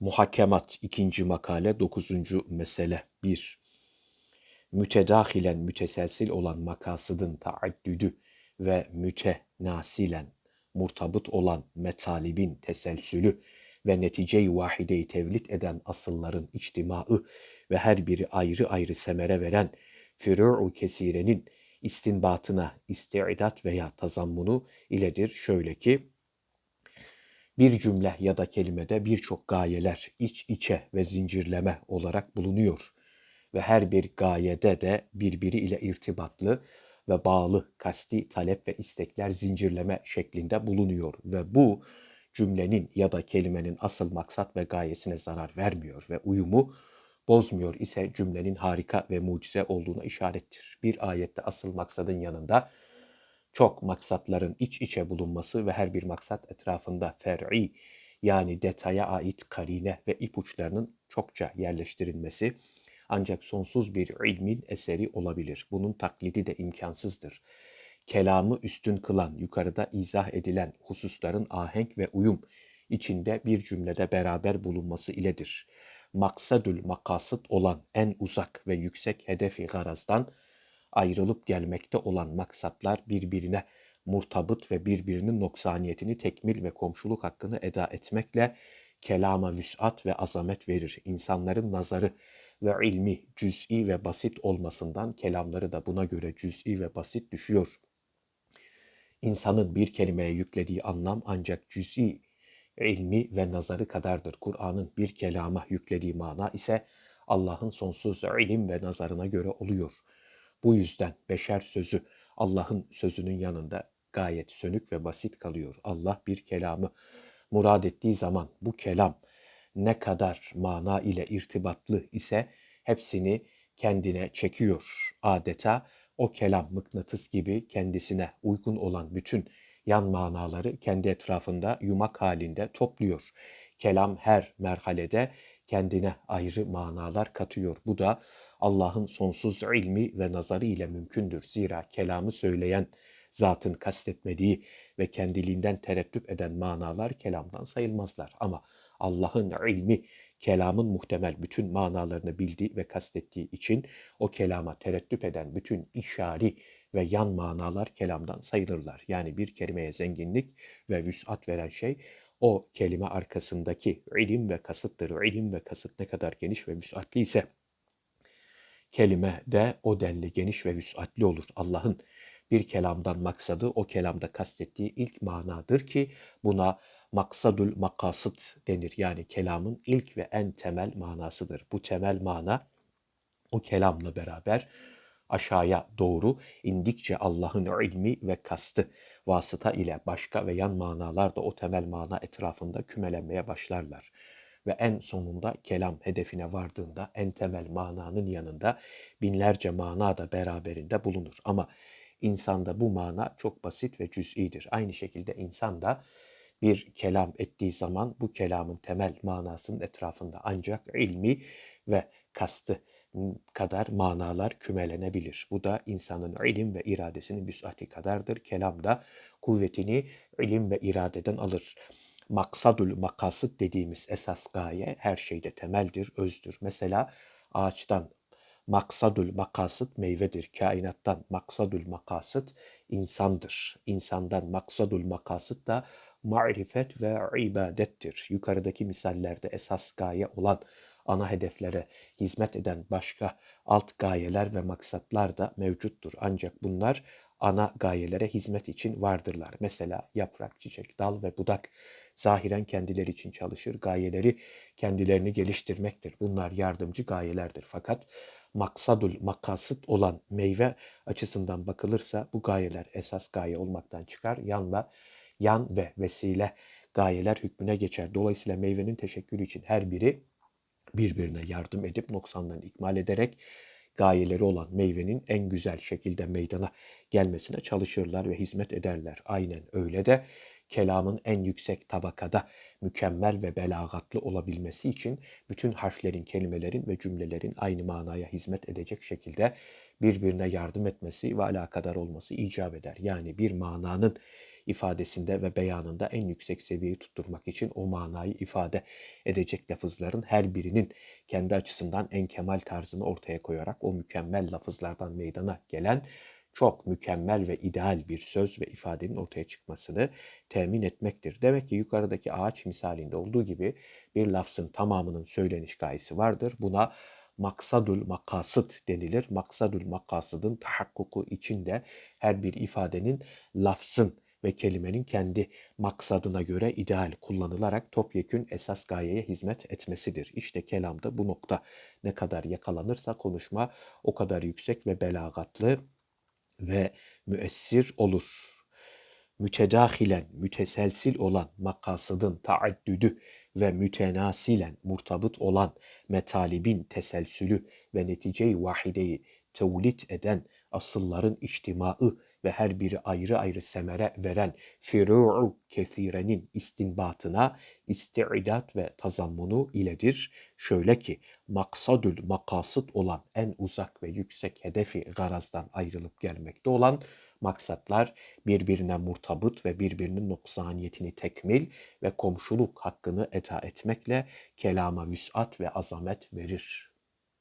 Muhakemat 2. makale 9. mesele 1. Mütedahilen müteselsil olan makasıdın taaddüdü ve mütenasilen murtabıt olan metalibin teselsülü ve netice-i vahideyi tevlit eden asılların içtimaı ve her biri ayrı ayrı semere veren fürû'u kesirenin istinbatına istidat veya tazammunu iledir. Şöyle ki, bir cümle ya da kelimede birçok gayeler iç içe ve zincirleme olarak bulunuyor ve her bir gayede de birbiri ile irtibatlı ve bağlı kasti talep ve istekler zincirleme şeklinde bulunuyor ve bu cümlenin ya da kelimenin asıl maksat ve gayesine zarar vermiyor ve uyumu bozmuyor ise cümlenin harika ve mucize olduğuna işarettir. Bir ayette asıl maksadın yanında çok maksatların iç içe bulunması ve her bir maksat etrafında fer'i yani detaya ait karine ve ipuçlarının çokça yerleştirilmesi ancak sonsuz bir ilmin eseri olabilir. Bunun taklidi de imkansızdır. Kelamı üstün kılan, yukarıda izah edilen hususların ahenk ve uyum içinde bir cümlede beraber bulunması iledir. Maksadül makasıt olan en uzak ve yüksek hedefi garazdan ayrılıp gelmekte olan maksatlar birbirine murtabıt ve birbirinin noksaniyetini tekmil ve komşuluk hakkını eda etmekle kelama vüsat ve azamet verir. İnsanların nazarı ve ilmi cüz'i ve basit olmasından kelamları da buna göre cüz'i ve basit düşüyor. İnsanın bir kelimeye yüklediği anlam ancak cüz'i ilmi ve nazarı kadardır. Kur'an'ın bir kelama yüklediği mana ise Allah'ın sonsuz ilim ve nazarına göre oluyor.'' Bu yüzden beşer sözü Allah'ın sözünün yanında gayet sönük ve basit kalıyor. Allah bir kelamı murad ettiği zaman bu kelam ne kadar mana ile irtibatlı ise hepsini kendine çekiyor. Adeta o kelam mıknatıs gibi kendisine uygun olan bütün yan manaları kendi etrafında yumak halinde topluyor. Kelam her merhalede kendine ayrı manalar katıyor. Bu da Allah'ın sonsuz ilmi ve nazarı ile mümkündür. Zira kelamı söyleyen zatın kastetmediği ve kendiliğinden tereddüt eden manalar kelamdan sayılmazlar. Ama Allah'ın ilmi kelamın muhtemel bütün manalarını bildiği ve kastettiği için o kelama tereddüt eden bütün işari ve yan manalar kelamdan sayılırlar. Yani bir kelimeye zenginlik ve vüsat veren şey o kelime arkasındaki ilim ve kasıttır. İlim ve kasıt ne kadar geniş ve vüsatli ise kelime de o denli geniş ve vüsatli olur. Allah'ın bir kelamdan maksadı o kelamda kastettiği ilk manadır ki buna maksadül makasıt denir. Yani kelamın ilk ve en temel manasıdır. Bu temel mana o kelamla beraber aşağıya doğru indikçe Allah'ın ilmi ve kastı vasıta ile başka ve yan manalar da o temel mana etrafında kümelenmeye başlarlar ve en sonunda kelam hedefine vardığında en temel mananın yanında binlerce mana da beraberinde bulunur. Ama insanda bu mana çok basit ve cüz'idir. Aynı şekilde insan da bir kelam ettiği zaman bu kelamın temel manasının etrafında ancak ilmi ve kastı kadar manalar kümelenebilir. Bu da insanın ilim ve iradesinin büsati kadardır. Kelam da kuvvetini ilim ve iradeden alır maksadül makasıt dediğimiz esas gaye her şeyde temeldir, özdür. Mesela ağaçtan maksadül makasıt meyvedir. Kainattan maksadül makasıt insandır. İnsandan maksadül makasıt da marifet ve ibadettir. Yukarıdaki misallerde esas gaye olan ana hedeflere hizmet eden başka alt gayeler ve maksatlar da mevcuttur. Ancak bunlar ana gayelere hizmet için vardırlar. Mesela yaprak, çiçek, dal ve budak zahiren kendileri için çalışır. Gayeleri kendilerini geliştirmektir. Bunlar yardımcı gayelerdir. Fakat maksadul makasıt olan meyve açısından bakılırsa bu gayeler esas gaye olmaktan çıkar. Yanla yan ve vesile gayeler hükmüne geçer. Dolayısıyla meyvenin teşekkürü için her biri birbirine yardım edip noksanlarını ikmal ederek gayeleri olan meyvenin en güzel şekilde meydana gelmesine çalışırlar ve hizmet ederler. Aynen öyle de kelamın en yüksek tabakada mükemmel ve belagatlı olabilmesi için bütün harflerin, kelimelerin ve cümlelerin aynı manaya hizmet edecek şekilde birbirine yardım etmesi ve alakadar olması icap eder. Yani bir mananın ifadesinde ve beyanında en yüksek seviyeyi tutturmak için o manayı ifade edecek lafızların her birinin kendi açısından en kemal tarzını ortaya koyarak o mükemmel lafızlardan meydana gelen çok mükemmel ve ideal bir söz ve ifadenin ortaya çıkmasını temin etmektir. Demek ki yukarıdaki ağaç misalinde olduğu gibi bir lafzın tamamının söyleniş gayesi vardır. Buna maksadul makasıt denilir. Maksadul makasıdın tahakkuku içinde her bir ifadenin lafzın ve kelimenin kendi maksadına göre ideal kullanılarak topyekün esas gayeye hizmet etmesidir. İşte kelamda bu nokta ne kadar yakalanırsa konuşma o kadar yüksek ve belagatlı ve müessir olur. Mütedahilen, müteselsil olan makasıdın taaddüdü ve mütenasilen murtabıt olan metalibin teselsülü ve netice-i vahideyi tevlit eden asılların içtimaı ve her biri ayrı ayrı semere veren firu'u kethirenin istinbatına isti'idat ve tazammunu iledir. Şöyle ki maksadül makasıt olan en uzak ve yüksek hedefi garazdan ayrılıp gelmekte olan maksatlar birbirine murtabıt ve birbirinin noksaniyetini tekmil ve komşuluk hakkını eda etmekle kelama vüsat ve azamet verir.